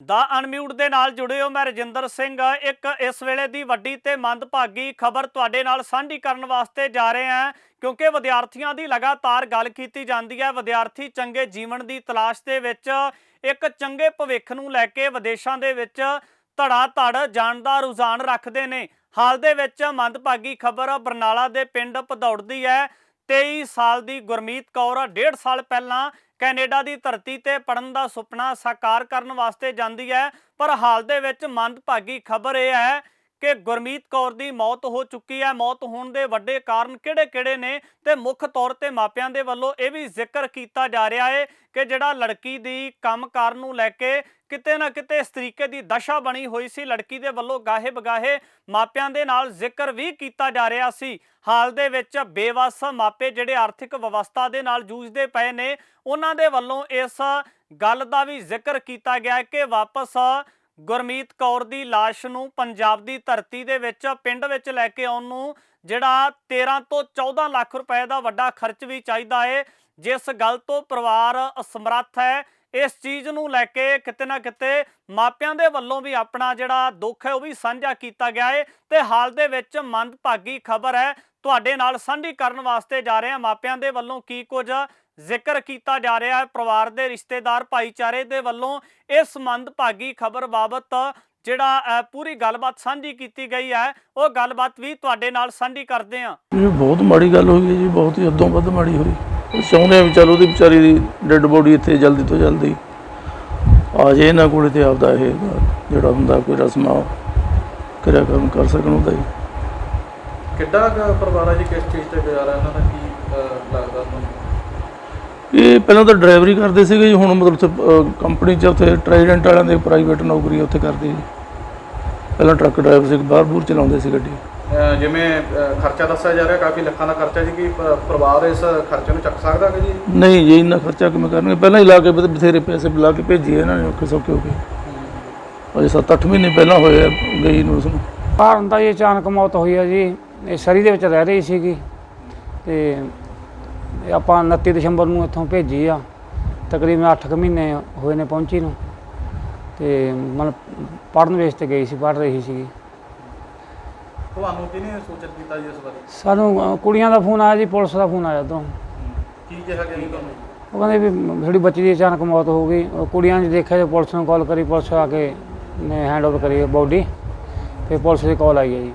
ਦਾ unmute ਦੇ ਨਾਲ ਜੁੜੇ ਹੋ ਮੈਂ ਰਜਿੰਦਰ ਸਿੰਘ। ਇੱਕ ਇਸ ਵੇਲੇ ਦੀ ਵੱਡੀ ਤੇ ਮੰਦਭਾਗੀ ਖਬਰ ਤੁਹਾਡੇ ਨਾਲ ਸਾਂਝੀ ਕਰਨ ਵਾਸਤੇ ਜਾ ਰਹੇ ਹਾਂ, ਕਿਉਂਕਿ ਵਿਦਿਆਰਥੀਆਂ ਦੀ ਲਗਾਤਾਰ ਗੱਲ ਕੀਤੀ ਜਾਂਦੀ ਹੈ। ਵਿਦਿਆਰਥੀ ਚੰਗੇ ਜੀਵਨ ਦੀ ਤਲਾਸ਼ ਦੇ ਵਿੱਚ, ਇੱਕ ਚੰਗੇ ਭਵਿੱਖ ਨੂੰ ਲੈ ਕੇ ਵਿਦੇਸ਼ਾਂ ਦੇ ਵਿੱਚ ਧੜਾ ਧੜ ਜਾਣ ਦਾ ਰੁਝਾਨ ਰੱਖਦੇ ਨੇ। ਹਾਲ ਦੇ ਵਿੱਚ ਮੰਦਭਾਗੀ ਖਬਰ ਬਰਨਾਲਾ ਦੇ ਪਿੰਡ ਭਦੌੜ ਦੀ ਹੈ। 23 ਸਾਲ ਦੀ ਗੁਰਮੀਤ ਕੌਰ, ਡੇਢ ਸਾਲ ਪਹਿਲਾਂ ਕੈਨੇਡਾ ਦੀ ਧਰਤੀ ਤੇ ਪੜਨ ਦਾ ਸੁਪਨਾ ਸਾਕਾਰ ਕਰਨ ਵਾਸਤੇ ਜਾਂਦੀ ਹੈ, ਪਰ ਹਾਲ ਦੇ ਵਿੱਚ ਮੰਦਭਾਗੀ ਖਬਰ ਇਹ ਹੈ ਕਿ ਗੁਰਮੀਤ ਕੌਰ ਦੀ ਮੌਤ ਹੋ ਚੁੱਕੀ ਹੈ। ਮੌਤ ਹੋਣ ਦੇ ਵੱਡੇ ਕਾਰਨ ਕਿਹੜੇ-ਕਿਹੜੇ ਨੇ ਤੇ ਮੁੱਖ ਤੌਰ ਤੇ ਮਾਪਿਆਂ ਦੇ ਵੱਲੋਂ ਇਹ ਵੀ ਜ਼ਿਕਰ ਕੀਤਾ ਜਾ ਰਿਹਾ ਹੈ ਕਿ ਜਿਹੜਾ ਲੜਕੀ ਦੀ ਕੰਮ ਕੰਮਕਾਰ ਨੂੰ ਲੈ ਕੇ ਕਿਤੇ ਨਾ ਕਿਤੇ ਇਸ ਤਰੀਕੇ ਦੀ ਦਸ਼ਾ ਬਣੀ ਹੋਈ ਸੀ। ਲੜਕੀ ਦੇ ਵੱਲੋਂ ਗਾਹੇ ਬਗਾਹੇ ਮਾਪਿਆਂ ਦੇ ਨਾਲ ਜ਼ਿਕਰ ਵੀ ਕੀਤਾ ਜਾ ਰਿਹਾ ਸੀ। ਹਾਲ ਦੇ ਵਿੱਚ ਬੇਵੱਸ ਮਾਪੇ ਜਿਹੜੇ ਆਰਥਿਕ ਵਿਵਸਥਾ ਦੇ ਨਾਲ ਜੂਝਦੇ ਪਏ ਨੇ, ਉਹਨਾਂ ਦੇ ਵੱਲੋਂ ਇਸ ਗੱਲ ਦਾ ਵੀ ਜ਼ਿਕਰ ਕੀਤਾ ਗਿਆ ਕਿ ਵਾਪਸ ਗੁਰਮੀਤ ਕੌਰ ਦੀ ਲਾਸ਼ ਨੂੰ ਪੰਜਾਬ ਦੀ ਧਰਤੀ ਦੇ ਵਿੱਚ, ਪਿੰਡ ਵਿੱਚ ਲੈ ਕੇ ਆਉਣ ਨੂੰ ਜਿਹੜਾ 13 ਤੋਂ 14 ਲੱਖ ਰੁਪਏ ਦਾ ਵੱਡਾ ਖਰਚ ਵੀ ਚਾਹੀਦਾ ਹੈ ਜਿਸ ਗੱਲ ਤੋਂ ਪਰਿਵਾਰ ਅਸਮਰੱਥ ਹੈ। ਇਸ ਚੀਜ਼ ਨੂੰ ਲੈ ਕੇ ਕਿਤੇ ਨਾ ਕਿਤੇ ਮਾਪਿਆਂ ਦੇ ਵੱਲੋਂ ਵੀ ਆਪਣਾ ਜਿਹੜਾ ਦੁੱਖ ਹੈ ਉਹ ਵੀ ਸਾਂਝਾ ਕੀਤਾ ਗਿਆ ਹੈ ਤੇ ਹਾਲ ਦੇ ਵਿੱਚ ਮੰਦਭਾਗੀ ਖਬਰ ਹੈ। ਤੁਹਾਡੇ ਨਾਲ ਸਾਂਝੀ ਕਰਨ ਵਾਸਤੇ ਜਾ ਰਹੇ ਹਾਂ। ਮਾਪਿਆਂ ਦੇ ਵੱਲੋਂ ਕੀ ਕੁਝ ਜ਼ਿਕਰ ਕੀਤਾ ਜਾ ਰਿਹਾ ਹੈ ਪਰਿਵਾਰ ਦੇ ਰਿਸ਼ਤੇਦਾਰ ਭਾਈਚਾਰੇ ਦੇ ਵੱਲੋਂ ਇਸ ਮੰਦਭਾਗੀ ਖਬਰ ਬਾਬਤ ਜਿਹੜਾ ਪੂਰੀ ਗੱਲਬਾਤ ਸਾਂਝੀ ਕੀਤੀ ਗਈ ਹੈ। ਉਹ ਗੱਲਬਾਤ ਵੀ ਤੁਹਾਡੇ ਨਾਲ ਸਾਂਝੀ ਕਰਦੇ ਹਾਂ। ਇਹ ਬਹੁਤ ਮਾੜੀ ਗੱਲ ਹੋਈ ਹੈ ਜੀ ਬਹੁਤ ਹੀ ਹੱਦੋਂ ਵੱਧ ਮਾੜੀ ਹੋਈ। ਉਹ ਚਾਹੁੰਦੇ ਆ ਵੀ ਚਲ ਉਹਦੀ ਵਿਚਾਰੀ ਦੀ ਡੈੱਡ ਬੋਡੀ ਇੱਥੇ ਜਲਦੀ ਤੋਂ ਜਲਦੀ ਆ ਜੇ ਇਹਨਾਂ ਕੋਲੇ ਤੇ ਆਪਦਾ ਇਹ ਜਿਹੜਾ ਹੁੰਦਾ ਕੋਈ ਰਸਮਾਂ ਕਿਰਿਆ ਕਰਮ ਕਰ ਸਕਣ ਉਹਦਾ ਜੀ। ਕਿੱਡਾ ਪਰਿਵਾਰ ਹੈ ਜੀ ਕਿਸ ਚੀਜ਼ ਤੇ ਗੁਜ਼ਾਰਾ ਇਹਨਾਂ ਦਾ? ਕੀ ਲੱਗਦਾ ਤੁਹਾਨੂੰ? ਇਹ ਪਹਿਲਾਂ ਤਾਂ ਡਰਾਈਵਰੀ ਕਰਦੇ ਸੀਗੇ ਜੀ ਹੁਣ ਮਤਲਬ ਉੱਥੇ ਕੰਪਨੀ 'ਚ ਉੱਥੇ ਟ੍ਰਾਈਡੈਂਟ ਵਾਲਿਆਂ ਦੇ ਪ੍ਰਾਈਵੇਟ ਨੌਕਰੀ ਉੱਥੇ ਕਰਦੇ ਜੀ। ਪਹਿਲਾਂ ਟਰੱਕ ਡਰਾਈਵਰ ਸੀ ਬਾਹਰ ਬੂਰ ਚਲਾਉਂਦੇ ਸੀ ਗੱਡੀ। ਜਿਵੇਂ ਖਰਚਾ ਦੱਸਿਆ ਜਾ ਰਿਹਾ ਕਾਫੀ ਲੱਖਾਂ ਦਾ ਖਰਚਾ ਜੀ ਕਿ ਪਰਿਵਾਰ ਇਸ ਖਰਚੇ ਨੂੰ ਚੱਕ ਸਕਦਾ ਹੈ ਜੀ? ਨਹੀਂ ਜੀ ਇੰਨਾ ਖਰਚਾ ਕਿਵੇਂ ਕਰਨਗੇ? ਪਹਿਲਾਂ ਹੀ ਲਾ ਕੇ ਬਥੇ- ਬਥੇਰੇ ਪੈਸੇ ਲਾ ਕੇ ਭੇਜੀਏ ਇਹਨਾਂ ਨੇ ਔਖੇ ਸੌਖੇ ਹੋ ਕੇ ਅਜੇ 7-8 ਮਹੀਨੇ ਪਹਿਲਾਂ ਹੋਏ ਆ ਗਈ ਨੂੰ ਉਸਨੂੰ ਕਾਰਨ ਤਾਂ ਇਹ ਅਚਾਨਕ ਮੌਤ ਹੋਈ ਹੈ ਜੀ ਇਹ ਸਰੀ ਦੇ ਵਿੱਚ ਰਹਿ ਰਹੀ ਸੀਗੀ। ਤੇ ਇਹ ਆਪਾਂ 29 ਦਸੰਬਰ ਨੂੰ ਇੱਥੋਂ ਭੇਜੀ ਆ। ਤਕਰੀਬਨ 8 ਮਹੀਨੇ ਹੋਏ ਨੇ ਪਹੁੰਚੀ ਨੂੰ। ਤੇ ਮਤਲਬ ਪੜਨ ਵੇਸ ਤੇ ਗਈ ਸੀ ਪੜ ਰਹੀ ਸੀਗੀ। ਤੁਹਾਨੂੰ ਕਿਹਨੇ ਸੂਚਿਤ ਕੀਤਾ ਜੀ ਇਸ ਬਾਰੇ? ਸਾਨੂੰ ਅ, ਕੁੜੀਆਂ ਦਾ ਫੋਨ ਆਇਆ ਜੀ ਪੁਲਿਸ ਦਾ ਫੋਨ ਆਇਆ ਤੋਂ ਕੀ ਕਿਹਾ ਗਿਆ ਜੀ ਤੁਹਾਨੂੰ? ਉਹ ਕਹਿੰਦੇ ਵੀ ਸਾਡੀ ਬੱਚੀ ਦੀ ਅਚਾਨਕ ਮੌਤ ਹੋ ਗਈ ਉਹ ਕੁੜੀਆਂ ਨੇ ਦੇਖਿਆ ਤੇ ਪੁਲਿਸ ਨੂੰ ਕਾਲ ਕਰੀ ਪੁਲਿਸ ਆ ਕੇ ਨੇ ਹੈਂਡ ਓਵਰ ਕਰੀ ਬੋਡੀ। ਫਿਰ ਪੁਲਿਸ ਦੀ ਕਾਲ ਆਈ ਹੈ ਜੀ।